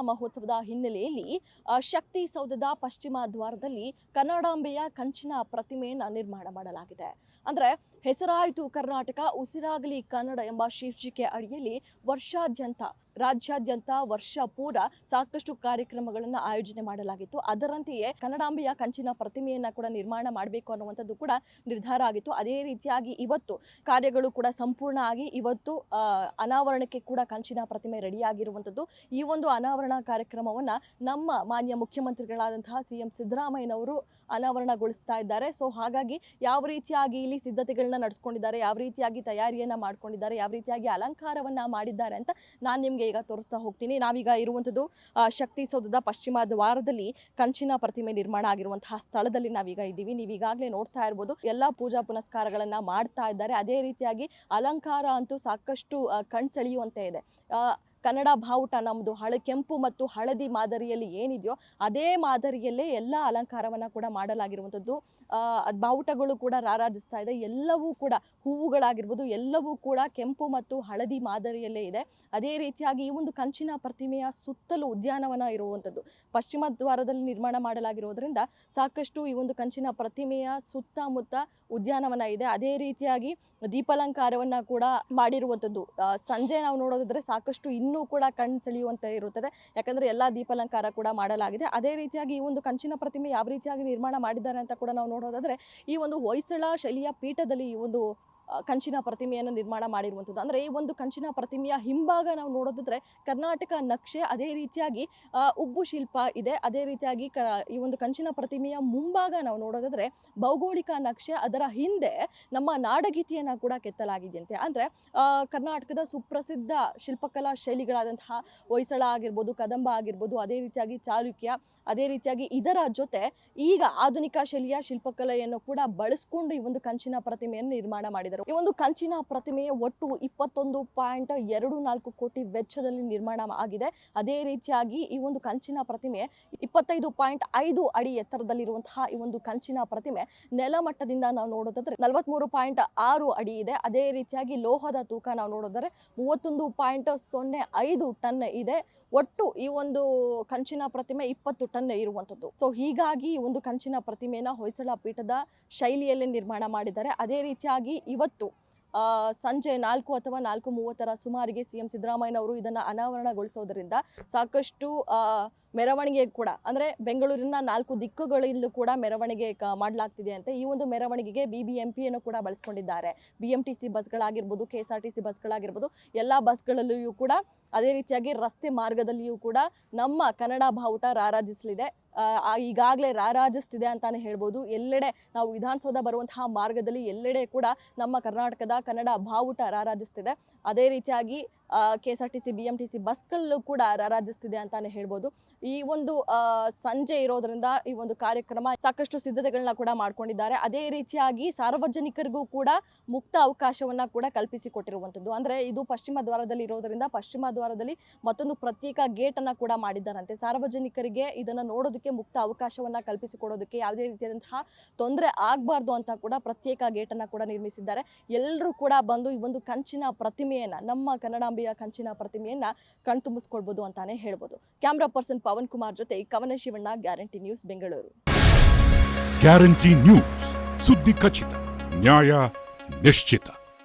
ಮಹೋತ್ಸವದ ಹಿನ್ನೆಲೆಯಲ್ಲಿ ಶಕ್ತಿ ಸೌಧದ ಪಶ್ಚಿಮ ದ್ವಾರದಲ್ಲಿ ಕನ್ನಡಾಂಬೆಯ ಕಂಚಿನ ಪ್ರತಿಮೆಯನ್ನು ನಿರ್ಮಾಣ ಮಾಡಲಾಗಿದೆ. ಅಂದ್ರೆ ಹೆಸರಾಯಿತು ಕರ್ನಾಟಕ, ಉಸಿರಾಗಲಿ ಕನ್ನಡ ಎಂಬ ಶೀರ್ಷಿಕೆ ಅಡಿಯಲ್ಲಿ ವರ್ಷಾದ್ಯಂತ ರಾಜ್ಯಾದ್ಯಂತ ವರ್ಷ ಪೂರ ಸಾಕಷ್ಟು ಕಾರ್ಯಕ್ರಮಗಳನ್ನು ಆಯೋಜನೆ ಮಾಡಲಾಗಿತ್ತು. ಅದರಂತೆಯೇ ಕನ್ನಡಾಂಬೆಯ ಕಂಚಿನ ಪ್ರತಿಮೆಯನ್ನ ಕೂಡ ನಿರ್ಮಾಣ ಮಾಡಬೇಕು ಅನ್ನುವಂಥದ್ದು ಕೂಡ ನಿರ್ಧಾರ ಆಗಿತ್ತು. ಅದೇ ರೀತಿಯಾಗಿ ಇವತ್ತು ಕಾರ್ಯಗಳು ಕೂಡ ಸಂಪೂರ್ಣ ಆಗಿ ಇವತ್ತು ಅನಾವರಣಕ್ಕೆ ಕೂಡ ಕಂಚಿನ ಪ್ರತಿಮೆ ರೆಡಿಯಾಗಿರುವಂಥದ್ದು. ಈ ಒಂದು ಅನಾವರಣ ಕಾರ್ಯಕ್ರಮವನ್ನ ನಮ್ಮ ಮಾನ್ಯ ಮುಖ್ಯಮಂತ್ರಿಗಳಾದಂತಹ ಸಿ ಎಂ ಸಿದ್ದರಾಮಯ್ಯನವರು ಅನಾವರಣಗೊಳಿಸ್ತಾ ಇದ್ದಾರೆ. ಸೊ ಹಾಗಾಗಿ ಯಾವ ರೀತಿಯಾಗಿ ಇಲ್ಲಿ ಸಿದ್ಧತೆಗಳನ್ನ ನಡೆಸ್ಕೊಂಡಿದ್ದಾರೆ, ಯಾವ ರೀತಿಯಾಗಿ ತಯಾರಿಯನ್ನ ಮಾಡ್ಕೊಂಡಿದ್ದಾರೆ, ಯಾವ ರೀತಿಯಾಗಿ ಅಲಂಕಾರವನ್ನ ಮಾಡಿದ್ದಾರೆ ಅಂತ ನಾನು ನಿಮ್ಗೆ ಈಗ ತೋರಿಸ್ತಾ ಹೋಗ್ತೀನಿ. ನಾವೀಗ ಇರುವಂಥದ್ದು ಶಕ್ತಿ ಸೌಧದ ಪಶ್ಚಿಮ ದ್ವಾರದಲ್ಲಿ ಕಂಚಿನ ಪ್ರತಿಮೆ ನಿರ್ಮಾಣ ಆಗಿರುವಂತಹ ಸ್ಥಳದಲ್ಲಿ ನಾವೀಗ ಇದ್ದೀವಿ. ನೀವು ಈಗಾಗಲೇ ನೋಡ್ತಾ ಇರ್ಬೋದು, ಎಲ್ಲಾ ಪೂಜಾ ಪುನಸ್ಕಾರಗಳನ್ನ ಮಾಡ್ತಾ ಇದ್ದಾರೆ. ಅದೇ ರೀತಿಯಾಗಿ ಅಲಂಕಾರ ಅಂತೂ ಸಾಕಷ್ಟು ಕಣ್ಸೆಳೆಯುವಂತೆ ಇದೆ. ಕನ್ನಡ ಬಾವುಟ ನಮ್ಮದು ಹಳೆ ಕೆಂಪು ಮತ್ತು ಹಳದಿ ಮಾದರಿಯಲ್ಲಿ ಏನಿದೆಯೋ ಅದೇ ಮಾದರಿಯಲ್ಲೇ ಎಲ್ಲ ಅಲಂಕಾರವನ್ನ ಕೂಡ ಮಾಡಲಾಗಿರುವಂಥದ್ದು. ಬಾವುಟಗಳು ಕೂಡ ರಾರಾಜಿಸ್ತಾ ಇದೆ. ಎಲ್ಲವೂ ಕೂಡ ಹೂವುಗಳಾಗಿರ್ಬೋದು, ಎಲ್ಲವೂ ಕೂಡ ಕೆಂಪು ಮತ್ತು ಹಳದಿ ಮಾದರಿಯಲ್ಲೇ ಇದೆ. ಅದೇ ರೀತಿಯಾಗಿ ಈ ಒಂದು ಕಂಚಿನ ಪ್ರತಿಮೆಯ ಸುತ್ತಲೂ ಉದ್ಯಾನವನ ಇರುವಂಥದ್ದು. ಪಶ್ಚಿಮ ದ್ವಾರದಲ್ಲಿ ನಿರ್ಮಾಣ ಮಾಡಲಾಗಿರುವುದರಿಂದ ಸಾಕಷ್ಟು ಈ ಒಂದು ಕಂಚಿನ ಪ್ರತಿಮೆಯ ಸುತ್ತಮುತ್ತ ಉದ್ಯಾನವನ ಇದೆ. ಅದೇ ರೀತಿಯಾಗಿ ದೀಪಾಲಂಕಾರವನ್ನು ಕೂಡ ಮಾಡಿರುವಂಥದ್ದು. ಸಂಜೆ ನಾವು ನೋಡೋದಾದ್ರೆ ಸಾಕಷ್ಟು ಇನ್ನೂ ಕೂಡ ಕಣ್ ಸೆಳೆಯುವಂತೆ ಇರುತ್ತದೆ. ಯಾಕಂದ್ರೆ ಎಲ್ಲಾ ದೀಪಾಲಂಕಾರ ಕೂಡ ಮಾಡಲಾಗಿದೆ. ಅದೇ ರೀತಿಯಾಗಿ ಈ ಒಂದು ಕಂಚಿನ ಪ್ರತಿಮೆ ಯಾವ ರೀತಿಯಾಗಿ ನಿರ್ಮಾಣ ಮಾಡಿದ್ದಾರೆ ಅಂತ ಕೂಡ ನಾವು ನೋಡೋದಾದ್ರೆ, ಈ ಒಂದು ಹೊಯ್ಸಳ ಶೈಲಿಯ ಪೀಠದಲ್ಲಿ ಈ ಒಂದು ಕಂಚಿನ ಪ್ರತಿಮೆಯನ್ನು ನಿರ್ಮಾಣ ಮಾಡಿರುವಂಥದ್ದು. ಅಂದರೆ ಈ ಒಂದು ಕಂಚಿನ ಪ್ರತಿಮೆಯ ಹಿಂಭಾಗ ನಾವು ನೋಡೋದಿದ್ರೆ ಕರ್ನಾಟಕ ನಕ್ಷೆ ಅದೇ ರೀತಿಯಾಗಿ ಉಬ್ಬು ಶಿಲ್ಪ ಇದೆ. ಅದೇ ರೀತಿಯಾಗಿ ಕ, ಈ ಒಂದು ಕಂಚಿನ ಪ್ರತಿಮೆಯ ಮುಂಭಾಗ ನಾವು ನೋಡೋದಾದ್ರೆ ಭೌಗೋಳಿಕ ನಕ್ಷೆ ಅದರ ಹಿಂದೆ ನಮ್ಮ ನಾಡಗೀತೆಯನ್ನ ಕೂಡ ಕೆತ್ತಲಾಗಿದೆಯಂತೆ. ಅಂದ್ರೆ ಕರ್ನಾಟಕದ ಸುಪ್ರಸಿದ್ಧ ಶಿಲ್ಪಕಲಾ ಶೈಲಿಗಳಾದಂತಹ ಹೊಯ್ಸಳ ಆಗಿರ್ಬೋದು, ಕದಂಬ ಆಗಿರ್ಬೋದು, ಅದೇ ರೀತಿಯಾಗಿ ಚಾಲುಕ್ಯ, ಅದೇ ರೀತಿಯಾಗಿ ಇದರ ಜೊತೆ ಈಗ ಆಧುನಿಕ ಶೈಲಿಯ ಶಿಲ್ಪಕಲೆಯನ್ನು ಕೂಡ ಬಳಸ್ಕೊಂಡು ಈ ಒಂದು ಕಂಚಿನ ಪ್ರತಿಮೆಯನ್ನು ನಿರ್ಮಾಣ ಮಾಡಿದರು. ಈ ಒಂದು ಕಂಚಿನ ಪ್ರತಿಮೆಯ ಒಟ್ಟು ಇಪ್ಪತ್ತೊಂದು ಪಾಯಿಂಟ್ ಎರಡು ನಾಲ್ಕು ಕೋಟಿ ವೆಚ್ಚದಲ್ಲಿ ನಿರ್ಮಾಣ ಆಗಿದೆ. ಅದೇ ರೀತಿಯಾಗಿ ಈ ಒಂದು ಕಂಚಿನ ಪ್ರತಿಮೆ ಇಪ್ಪತ್ತೈದು ಪಾಯಿಂಟ್ ಐದು ಅಡಿ ಎತ್ತರದಲ್ಲಿರುವಂತಹ ಈ ಒಂದು ಕಂಚಿನ ಪ್ರತಿಮೆ ನೆಲಮಟ್ಟದಿಂದ ನಾವು ನೋಡೋದಾದ್ರೆ ನಲವತ್ಮೂರು ಪಾಯಿಂಟ್ ಆರು ಅಡಿ ಇದೆ. ಅದೇ ರೀತಿಯಾಗಿ ಲೋಹದ ತೂಕ ನಾವು ನೋಡೋದಾದ್ರೆ ಮೂವತ್ತೊಂದು ಪಾಯಿಂಟ್ ಸೊನ್ನೆ ಐದು ಟನ್ ಇದೆ. ಒಟ್ಟು ಈ ಒಂದು ಕಂಚಿನ ಪ್ರತಿಮೆ ಇಪ್ಪತ್ತು ಟನ್ ಇರುವಂಥದ್ದು. ಸೊ ಹೀಗಾಗಿ ಈ ಒಂದು ಕಂಚಿನ ಪ್ರತಿಮೆಯನ್ನ ಹೊಯ್ಸಳ ಪೀಠದ ಶೈಲಿಯಲ್ಲೇ ನಿರ್ಮಾಣ ಮಾಡಿದ್ದಾರೆ. ಅದೇ ರೀತಿಯಾಗಿ ಇವತ್ತು ಸಂಜೆ ನಾಲ್ಕು ಅಥವಾ ನಾಲ್ಕು ಮೂವತ್ತರ ಸುಮಾರಿಗೆ ಸಿ ಎಂ ಸಿದ್ದರಾಮಯ್ಯನವರು ಇದನ್ನು ಅನಾವರಣಗೊಳಿಸೋದರಿಂದ ಸಾಕಷ್ಟು ಮೆರವಣಿಗೆ ಕೂಡ, ಅಂದರೆ ಬೆಂಗಳೂರಿನ ನಾಲ್ಕು ದಿಕ್ಕುಗಳಿಂದಲೂ ಕೂಡ ಮೆರವಣಿಗೆ ಮಾಡಲಾಗ್ತಿದೆ ಅಂತೆ ಈ ಒಂದು ಮೆರವಣಿಗೆಗೆ ಬಿ ಬಿ ಎಂ ಪಿಯನ್ನು ಕೂಡ ಬಳಸ್ಕೊಂಡಿದ್ದಾರೆ. B M T C ಬಸ್ಗಳಾಗಿರ್ಬೋದು K S R T C ಬಸ್ಗಳಾಗಿರ್ಬೋದು, ಎಲ್ಲ ಬಸ್ಗಳಲ್ಲಿಯೂ ಕೂಡ ಅದೇ ರೀತಿಯಾಗಿ ರಸ್ತೆ ಮಾರ್ಗದಲ್ಲಿಯೂ ಕೂಡ ನಮ್ಮ ಕನ್ನಡ ಬಾವುಟ ರಾರಾಜಿಸಲಿದೆ. ಈಗಾಗಲೇ ರಾರಾಜಿಸ್ತಿದೆ ಅಂತಾನೆ ಹೇಳ್ಬೋದು. ಎಲ್ಲೆಡೆ ನಾವು ವಿಧಾನಸೌಧ ಬರುವಂತಹ ಮಾರ್ಗದಲ್ಲಿ ಎಲ್ಲೆಡೆ ಕೂಡ ನಮ್ಮ ಕರ್ನಾಟಕದ ಕನ್ನಡ ಬಾವುಟ ರಾರಾಜಿಸ್ತಿದೆ. ಅದೇ ರೀತಿಯಾಗಿ K S R T C B M T C ಬಸ್ಗಳಲ್ಲೂ ಕೂಡ ರಾರಾಜಿಸ್ತಿದೆ ಅಂತಾನೆ ಹೇಳ್ಬೋದು. ಈ ಒಂದು ಸಂಜೆ ಇರೋದ್ರಿಂದ ಈ ಒಂದು ಕಾರ್ಯಕ್ರಮ ಸಾಕಷ್ಟು ಸಿದ್ಧತೆಗಳನ್ನ ಕೂಡ ಮಾಡ್ಕೊಂಡಿದ್ದಾರೆ. ಅದೇ ರೀತಿಯಾಗಿ ಸಾರ್ವಜನಿಕರಿಗೂ ಕೂಡ ಮುಕ್ತ ಅವಕಾಶವನ್ನ ಕೂಡ ಕಲ್ಪಿಸಿಕೊಟ್ಟಿರುವಂಥದ್ದು. ಅಂದ್ರೆ ಇದು ಪಶ್ಚಿಮ ದ್ವಾರದಲ್ಲಿ ಇರೋದ್ರಿಂದ ಪಶ್ಚಿಮ ದ್ವಾರದಲ್ಲಿ ಮತ್ತೊಂದು ಪ್ರತ್ಯೇಕ ಗೇಟ್ ಅನ್ನ ಕೂಡ ಮಾಡಿದ್ದಾರಂತೆ. ಸಾರ್ವಜನಿಕರಿಗೆ ಇದನ್ನ ನೋಡೋದಕ್ಕೆ ಮುಕ್ತ ಅವಕಾಶವನ್ನ ಕಲ್ಪಿಸಿಕೊಡೋದಕ್ಕೆ ಯಾವುದೇ ರೀತಿಯಾದಂತಹ ತೊಂದರೆ ಆಗಬಾರ್ದು ಅಂತ ಕೂಡ ಪ್ರತ್ಯೇಕ ಗೇಟ್ ಅನ್ನ ಕೂಡ ನಿರ್ಮಿಸಿದ್ದಾರೆ. ಎಲ್ಲರೂ ಕೂಡ ಬಂದು ಈ ಒಂದು ಕಂಚಿನ ಪ್ರತಿಮೆಯನ್ನ, ನಮ್ಮ ಕನ್ನಡಾಂಬೆಯ ಕಂಚಿನ ಪ್ರತಿಮೆಯನ್ನ ಕಣ್ತುಂಬಿಸ್ಕೊಳ್ಬೋದು ಅಂತಾನೆ ಹೇಳ್ಬೋದು. ಕ್ಯಾಮ್ರಾ ಪರ್ಸನ್ ಪವನ್ ಕುಮಾರ್ ಜೊತೆ Kavana Shivanna, Guarantee News, Bengaluru. Guarantee News, ಸುದ್ದಿ ಖಚಿತ, ನ್ಯಾಯ ನಿಶ್ಚಿತ.